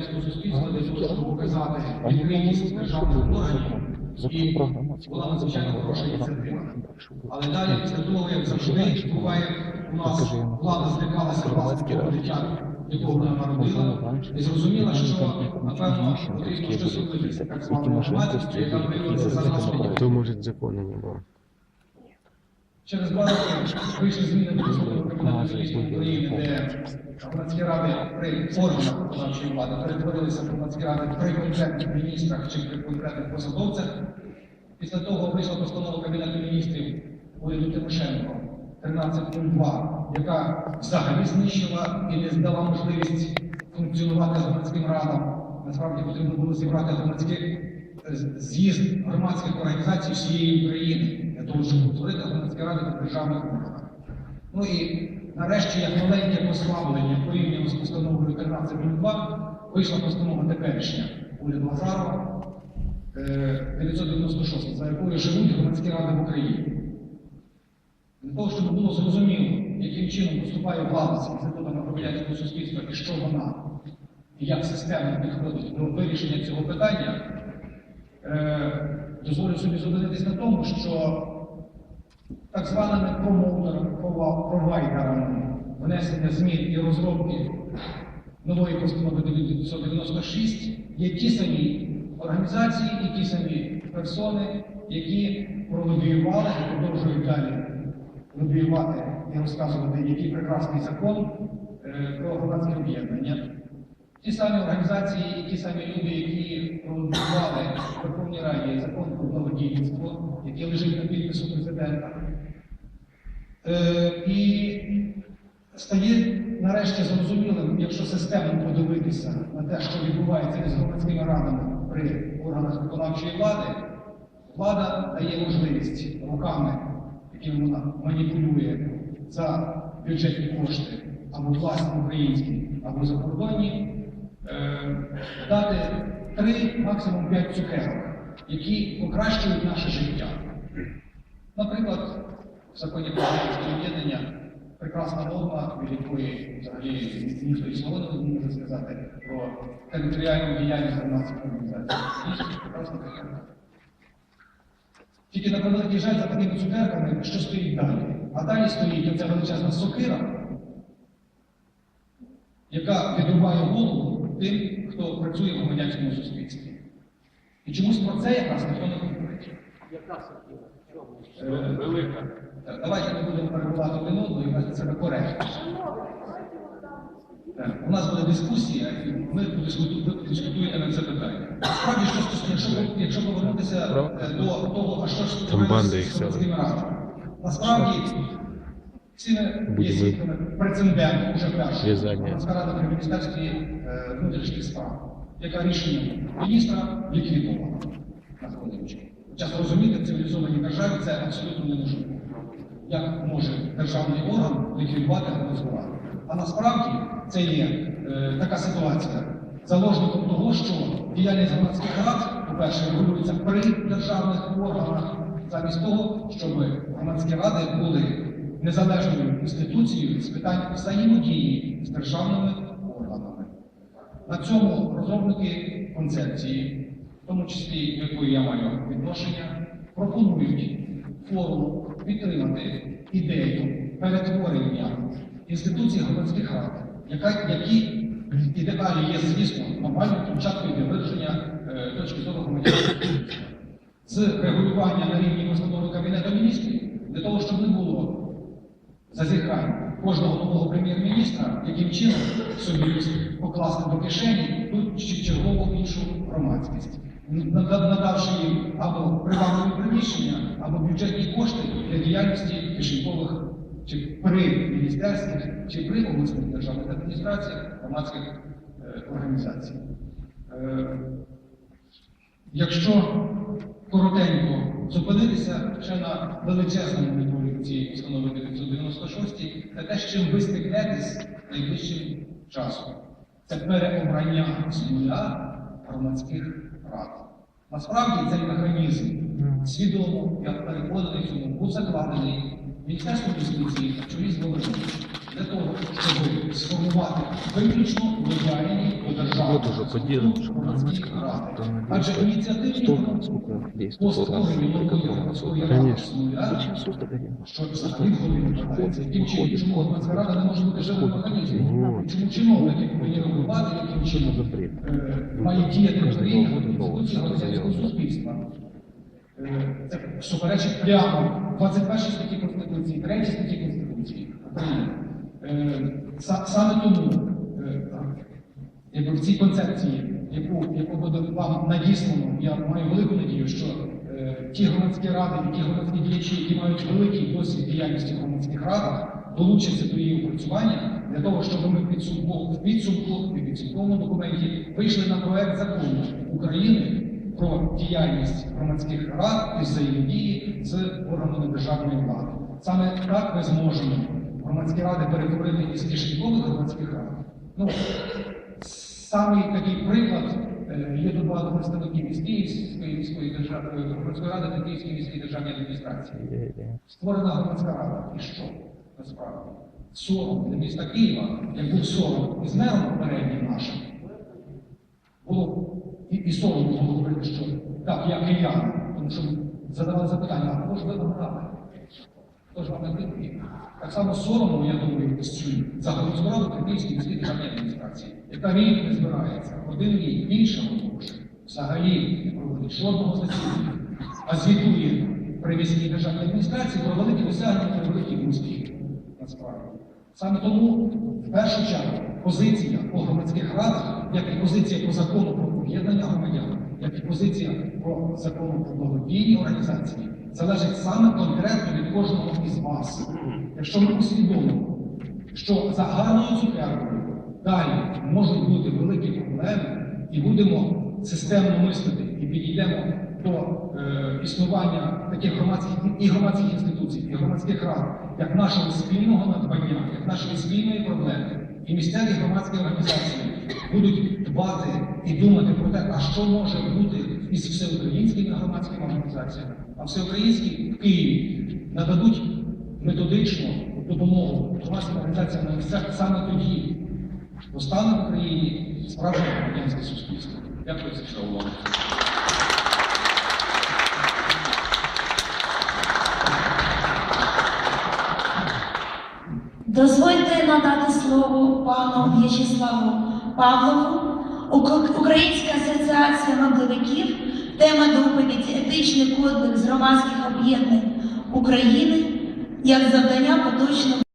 суспільства для того, щоб показати відкритість державних органів. І була надзвичайно хороша ініціатива. Але далі, після того, як завжди буває, у нас влада злякалася власного ради. життя, якого вона народила, і зрозуміла, що, напевно, потрібно щось робити з так можливості, громадськістю, яка виявилася є за нас законом. виняток. То може закону не було. Через два роки вийшли зміни до Верховного Кабінету України, де громадські ради при органах виконавчої влади перетворилися в громадські ради при конкретних міністрах чи при конкретних посадовцях. Після того вийшла постанова Кабінету міністрів уряду Тимошенко 13.02, яка взагалі знищила і не здала можливість функціонувати громадським радам. Насправді потрібно було зібрати громадський е, з'їзд громадських організацій всієї України для того, щоб утворити громадські ради в державних органах. Ну і нарешті, як маленьке послаблення порівняно з постановою 13.02, вийшла постанова теперішня уряду Азарова е, 996, за якою живуть громадські ради в Україні. Для того, щоб було зрозуміло, яким чином поступає влада з інститутами громадянського суспільства і що вона, і як системно підходить до вирішення цього питання, е, дозволю собі зупинитись на тому, що так званими промоутерами, прова- провайдерами внесення змін і розробки нової постанови 996 є ті самі організації і ті самі персони, які пролобіювали і продовжують далі лобіювати і розказувати, який прекрасний закон е, про громадське об'єднання. Ті самі організації ті самі люди, які пролобіювали в Верховній Раді закон про благодійництво, який лежить на підпису президента. Е, і стає нарешті зрозумілим, якщо системно подивитися на те, що відбувається із громадськими радами при органах виконавчої влади, влада дає можливість руками, якими вона маніпулює за бюджетні кошти або власні українські, або закордонні, дати три, максимум п'ять цукерок, які покращують наше життя. Наприклад, в законі про об'єднання прекрасна норма, від якої взагалі ніхто і слова не може сказати про територіальну діяльність громадських організацій. Дійсно, прекрасна цукерка. Тільки на превеликий жаль за такими цукерками, що стоїть далі. А далі стоїть оця величезна сокира, яка відрубає голову тим, хто працює в громадянському суспільстві. І чомусь про це якраз ніхто не говорить. Е, Велика. Давайте не будемо перебувати один одного і вести себе коректно. У нас буде дискусія, і ми дискутуємо на це питання. Справді, що стосується, якщо, якщо повернутися е, до того, а що ж з сяде. радами. Насправді, Будемо- першого. В'язання. Громадська рада при Міністерстві е, внутрішніх справ, яка рішенням міністра ліквідована на хвилиночку. Хоча зрозуміти в цивілізованій державі це абсолютно неможливо. Як може державний орган ліквідувати громадську? А насправді це є е, така ситуація заложником того, що діяльність громадських рад, по-перше, регулюється при державних органах, замість того, щоб громадські ради були незалежною інституцією з питань взаємодії з державними органами. На цьому розробники концепції, в тому числі до якої я маю відношення, пропонують форуму підтримати ідею перетворення інституції громадських рад, які в ідеалі є, звісно, нормальною площадкою для вираження е, точки зору громадянського з регулювання на рівні постанови Кабінету міністрів для того, щоб не було зазіхань кожного нового прем'єр-міністра, яким чином собі покласти до кишені ту чи чергову іншу громадськість, надавши їм або привабливі приміщення, або бюджетні кошти для діяльності кишенькових чи при міністерських, чи при обласних державних адміністраціях громадських е, організацій. Е, Якщо коротенько зупинитися ще на величезному недоліку цієї постанови 996, це те, з чим ви стикнетесь найближчим часом. Це переобрання з нуля громадських рад. Насправді цей механізм свідомо, як переконаний був закладений Міністерством юстиції на чолі з Володимиром для того, щоб сформувати виключно лояльні до держави. Громадські ради. Адже ініціативні по створенню нової ради що взагалі входить в яким чином, чому громадська рада не може бути живим механізмом, Вот. чому чиновники повинні регулювати, яким чином має діяти Україна в нового громадянського суспільства. Суперечить прямо 21 статті Конституції, 3 статті Конституції України. Е, Саме тому е, якби в цій концепції, яку, яку буде вам надіслано, я маю велику надію, що е, ті громадські ради, ті громадські діячі, які мають великий досвід діяльності в громадських радах, долучаться до її опрацювання для того, щоб ми в підсумку, в підсумку в підсумковому документі вийшли на проект закону України про діяльність громадських рад і взаємодії з органами державної влади. Саме так ми зможемо громадські ради перетворити із кишенькових громадських рад. Ну, Самий такий приклад е, є тут багато представників із Київської міської державної громадської ради та Київської міської державної адміністрації. Створена громадська рада. І що насправді? Сором для міста Києва, як був сором із мером попереднім нашим, було і, і соромно говорити, що так, я киян, тому що задавали запитання, а ж ви обрали? Хто ж вам не? Так само соромно, я думаю, цю за громадську раду при Київській міській державній адміністрації, яка рік не збирається, один рік більше грошей, взагалі не проводить жодного засідання, а звітує при міській державній адміністрації про великі досягнення та великі успіхи насправді. Саме тому, в першу чергу, позиція по громадських радах, як і позиція по закону про об'єднання громадян, як і позиція по закону про благодійні організації, залежить саме конкретно від кожного із вас. Якщо ми усвідомимо, що за гарною цукеркою далі можуть бути великі проблеми, і будемо системно мислити і підійдемо до е, існування таких громадських і громадських інституцій, і громадських рад, як нашого спільного надбання, як нашої спільної проблеми, і місцеві громадські організації будуть дбати і думати про те, а що може бути із всеукраїнськими громадськими організаціями, а всеукраїнські в Києві нададуть методичну допомогу громадським організаціям на місцях саме тоді постане в Україні справжнє громадянське суспільство. Дякую за увагу. Дозвольте надати слово пану В'ячеславу Павлову, Українська асоціація мандовиків, тема доповіді Етичний кодекс громадських об'єднань України як завдання поточного.